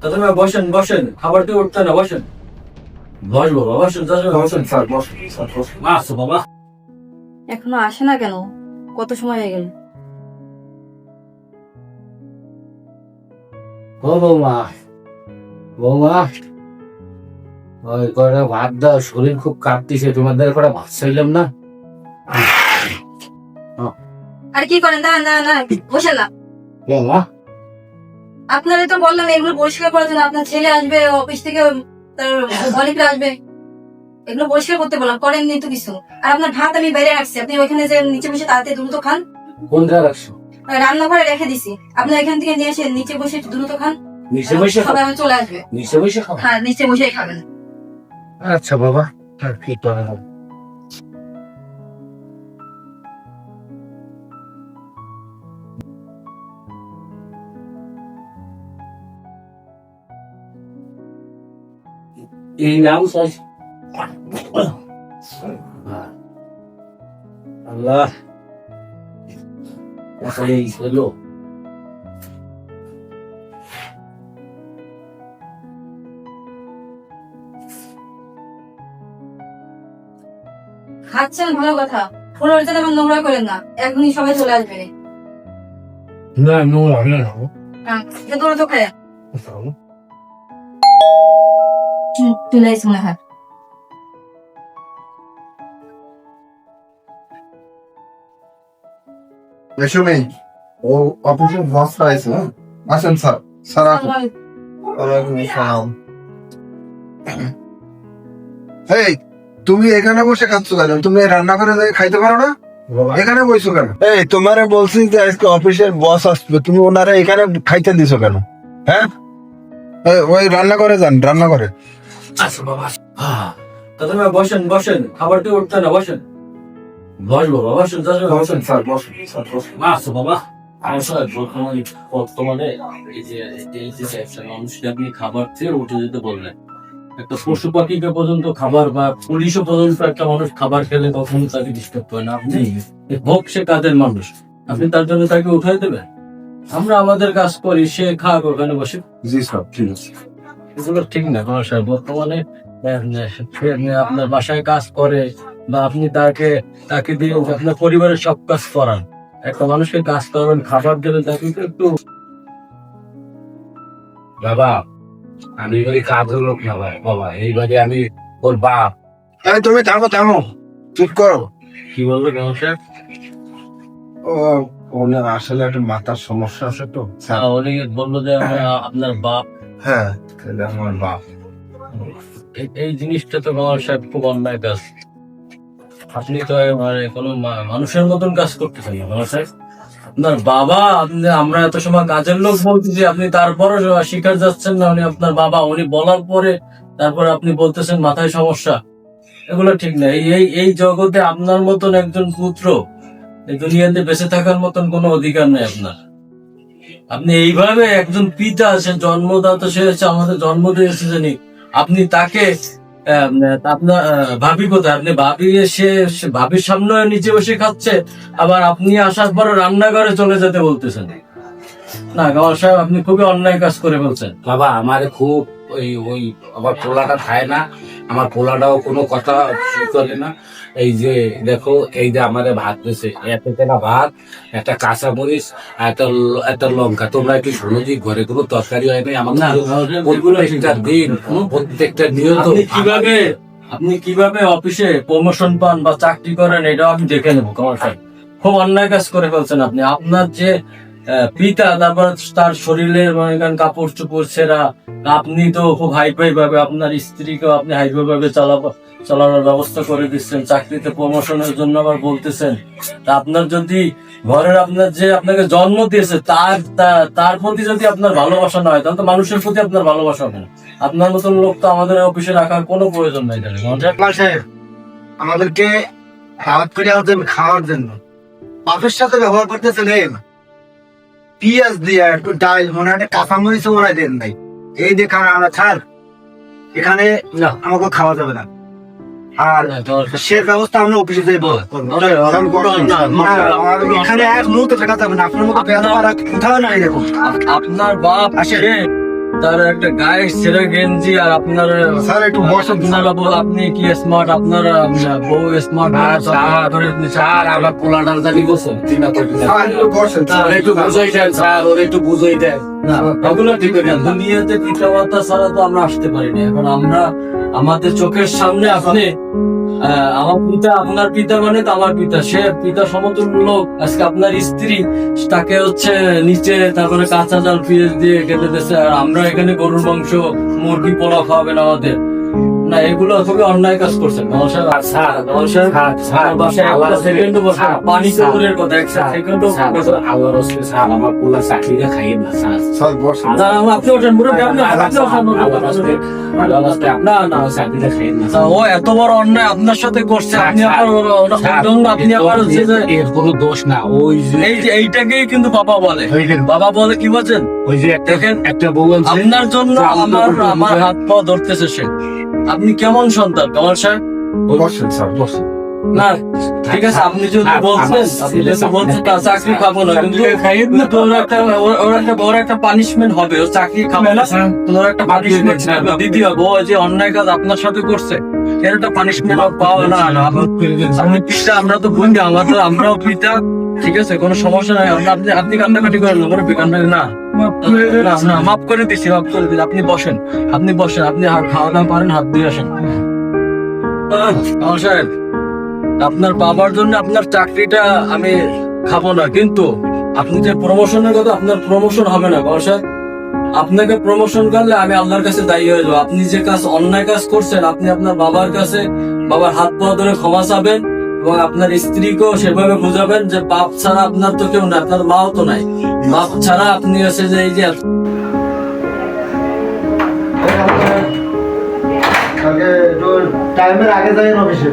দাদা ভাই বসেন বসেন। খাবার দিয়ে উঠতে না বসেন। বস বাবা বসেন বসেন স্যার বসুন স্যার বসুন। আসো বাবা। এখনও আসে না কেন? কত সময় হয়ে গেল? ও বৌমা বৌমা। ওই কয়টা ভাত দাও শরীর খুব কাঁপতেছে তোমাদের কটা ভাত চাইলাম না? আর কি করেন? দাঁড়ান দাঁড়ান দাঁড়ান বসে না। বৌমা। আপনারা তো বললাম এগুলো পরিষ্কার করার জন্য আপনার ছেলে আসবে অফিস থেকে তার অনেকরা আসবে। এগুলো পরিষ্কার করতে বললাম করেননি তো কিছু। আর আপনার ভাত আমি বাইরে রাখছি আপনি ওইখানে যে নিচে বসে তাড়াতাড়ি দ্রুত খান। কোন জায়গায় রাখছো? রান্নাঘরে রেখে দিছি। আপনি এখান থেকে নিয়ে এসে নিচে বসে একটু দ্রুত খান। নিচে বসে সবাই আমার চলে আসবে। নিচে বসে খাও? হ্যাঁ নিচে বসেই খাবেন। আচ্ছা বাবা আর কি করা এই নাম সাজ আল্লাহ। এই হলো। খাচ্ছেন ভালো কথা। ফোনের জন্য আমার নোংরা করেন না। এখনই সবাই চলে আসবে। না নো লাগে না হ্যাঁ দ্রুত খায় চলে এসে মনে হয়। ও অফিসের আছে হ্যাঁ? আসেন স্যার। স্যার আসুন। ওয়ালাইকুম এই তুমি এখানে বসে খাচ্ছ কেন? তুমি রান্নাঘরে যাই খাইতে পারো না? এখানে বসছো কেন? এই তোমারে বলছি যে আজকে অফিসের বস আসবে। তুমি ওনারা এখানে খাইতে দিছো কেন? হ্যাঁ? ওই রান্না করে যান রান্নাঘরে। আচ্ছা বাবা দাদা ভাই বসেন বসেন খাবার দিয়ে উঠতে না বসেন। বস বাবা বসেন বসেন স্যার বসুন স্যার বসুন। আসো বাবা। আসলে বর্তমানে বর্তমানে এই যে এই যে একটা মানুষকে আপনি খাবার থেকে উঠে যেতে বললেন একটা পশু পাখিকে পর্যন্ত খাবার বা পুলিশও পর্যন্ত একটা মানুষ খাবার খেলে কখনো তাকে ডিস্টার্ব করে না। আপনি হোক সে কাদের মানুষ। আপনি তার জন্য তাকে উঠাই দেবেন? আমরা আমাদের কাজ করি সে খাক ওখানে বসে। জি স্যার ঠিক আছে। এগুলো ঠিক না কোনো স্যার বর্তমানে আপনার বাসায় কাজ করে বা আপনি তাকে তাকে দিয়ে আপনার পরিবারের সব কাজ করান। একটা মানুষকে কাজ করবেন খাবার দেবেন তাকে একটু বাবা আমি লোক না ভাই বাবা এইবারে আমি ওর বাপ। এই তুমি থামো থামো। চুপ করো। কি বলব কেমন স্যার ও ওনার আসলে একটা মাথার সমস্যা আছে তো। স্যার উনি বলল যে আপনার বাপ হ্যাঁ আমার বাপ। এই- জিনিসটা তো আমার খুব অন্যায় কাজ। আপনি তো মানে কোনো মানুষের মতন কাজ করতেছেন না আমার আপনার বাবা আমরা এত সময় কাজের লোক বলতেছি আপনি তারপরও শিকার যাচ্ছেন না, উনি আপনার বাবা, উনি বলার পরে তারপরে আপনি বলতেছেন মাথায় সমস্যা। এগুলো ঠিক না এই এই জগতে আপনার মতন একজন পুত্র এই দুনিয়াতে বেঁচে থাকার মতন কোনো অধিকার নেই আপনার। আপনি এইভাবে একজন পিতা আছেন, জন্মদাতা সে হচ্ছে আমাদের জন্ম দিয়েছে জানি আপনি তাকে আপনার ভাবি কোথায়? আপনি ভাবি সে ভাবির সামনে নিচে বসে খাচ্ছে, আবার আপনি আসার পরে রান্নাঘরে চলে যেতে বলতেছেন। না গাওয়ার সাহেব, আপনি খুবই অন্যায় কাজ করে বলছেন। বাবা, আমার খুব ওই ওই, আমার পোলাটা খায় না। আমার পোলাটাও কোনো কথা করে না। এই যে দেখো এই যে আমাদের ভাত দিয়েছে এত টাকা ভাত একটা কাঁচা মরিচ আর একটা একটা লঙ্কা। তোমরা একটু শোনো যে ঘরে কোনো তরকারি হয় নাই? আমার না, প্রত্যেকটা দিন প্রত্যেকটা নিয়ত কীভাবে আপনি কীভাবে অফিসে প্রমোশন পান বা চাকরি করেন এটাও আমি দেখে নেব সাহেব খুব অন্যায় কাজ করে ফেলছেন আপনি। আপনার যে পিতা তারপর তার শরীরের কাপড় চোপড় ছেঁড়া আপনি তো খুব হাইফাই ভাবে আপনার স্ত্রীকেও আপনি হাইফাই ভাবে চালাবো চালানোর ব্যবস্থা করে দিচ্ছেন, চাকরিতে প্রমোশনের জন্য আবার বলতেছেন। তা আপনার যদি ঘরের আপনার যে আপনাকে জন্ম দিয়েছে, তার তার প্রতি যদি আপনার ভালোবাসা না হয়, তাহলে তো মানুষের প্রতি আপনার ভালোবাসা হবে না। আপনার মতন লোক তো আমাদের অফিসে রাখার কোনো প্রয়োজন নাই তাহলে? আমাদেরকে খাওয়ার করে খাওয়ার জন্য। পাপের সাথে ব্যবহার করতেছেন নেন পিঁয়াজ দিয়ে একটু ডাল মনে হয় কাঁচামরিচ কাঁচা মরিচ মনে দেন নাই। এই দিয়ে খানা আমরা ছাড়। এখানে না। আমাকে খাওয়া যাবে না। আর সে ব্যবস্থা আমরা অফিসে যাই এখানে এক মুহূর্তে থাকা যাবে না। আপনার মতো বেলা কোথাও নাই দেখুন আপনার বাপ আসেন। তার একটা গায়ে ছেঁড়া গেঞ্জি আর আপনার স্যার একটু বসেন আপনারা বল আপনি কি স্মার্ট আপনার বউ স্মার্ট স্যার আমার পোলাটার জানি বসে চিন্তা করি স্যার। একটু বসেন স্যার একটু বুঝাই দেন স্যার ওর একটু বুঝাই দেন। ঠিক আছে দুনিয়াতে পিতা মাতা ছাড়া তো আমরা আসতে পারিনি এখন আমরা আমাদের চোখের সামনে আপনি আমার পিতা, আপনার পিতা মানে তো আমার পিতা। সে পিতা সমতুল্য লোক আজকে আপনার স্ত্রী, তাকে হচ্ছে নিচে তারপরে কাঁচা জাল পিঁয়াজ দিয়ে কেটে দিচ্ছে আর আমরা এখানে গরুর মাংস, মুরগি পোলা খাওয়াবেন আমাদের। না এগুলো খুবই অন্যায় কাজ করছেন স্যার স্যার বাসায় সেকেন্ডও বসে পানি কথা বসে না। রসুল স্যার আমার পোলা চাকরিটা খাইয়ে না স্যার। স্যার স্যার, আমার- আপনি ওঠেন আপনি আপনি ওঠেন, মুরব্বী। না, না। চাকরিটা খাইয়ে না ও এত বড় অন্যায় আপনার সাথে করছে আপনি আবার আপনি আবার এর কোনো দোষ না ওই যে এই যে এইটাকেই কিন্তু বাবা বলে। বাবা বলে কি বলছেন? ওই যে একটা দেখেন, একটা বউ আছে আপনার জন্য আমার আমার হাত পা ধরতেছে সে। আপনি কেমন সন্তান? কামাল সাহেব বসেন স্যার বসেন। না ঠিক আছে আপনি যদি বলছেন আমার আপনি যদি বলছেন তা চাকরি খাব না কিন্তু ওর একটা ওর- ওর একটা বড় একটা পানিশমেন্ট হবে ও চাকরি খাবে না তোর একটা পানিশমেন্ট দিদি হবে। ও যে অন্যায় কাজ আপনার সাথে করছে এর একটা পানিশমেন্ট পাওয়া না না আপনি- পিতা আমরা তো বন্ধু আমাদের আমরাও পিতা ঠিক আছে কোনো সমস্যা নাই আমরা আপনি আপনি কান্নাকাটি করেন না কোনো কান্নাকাটি না না, মাফ করে দিচ্ছি। মাফ করে দিচ্ছি আপনি বসেন আপনি বসেন আপনি খাওয়া দাওয়া পারেন হাত দিয়ে আসেন। সাহেব আপনার বাবার জন্য আপনার চাকরিটা আমি খাব না, কিন্তু আপনি যে প্রমোশনের কথা, আপনার প্রমোশন হবে না সাহেব। আপনাকে প্রমোশন করলে আমি আল্লাহর কাছে দায়ী হয়ে যাব। আপনি যে কাজ, অন্যায় কাজ করছেন, আপনি আপনার বাবার কাছে বাবার হাত পা ধরে ক্ষমা চাবেন এবং আপনার স্ত্রীকেও সেভাবে বুঝাবেন যে বাপ ছাড়া আপনার তো কেউ না আপনার মাও তো নাই। বাপ ছাড়া আপনি আছে যে এই যে টাইমের আগে যাই অফিসে?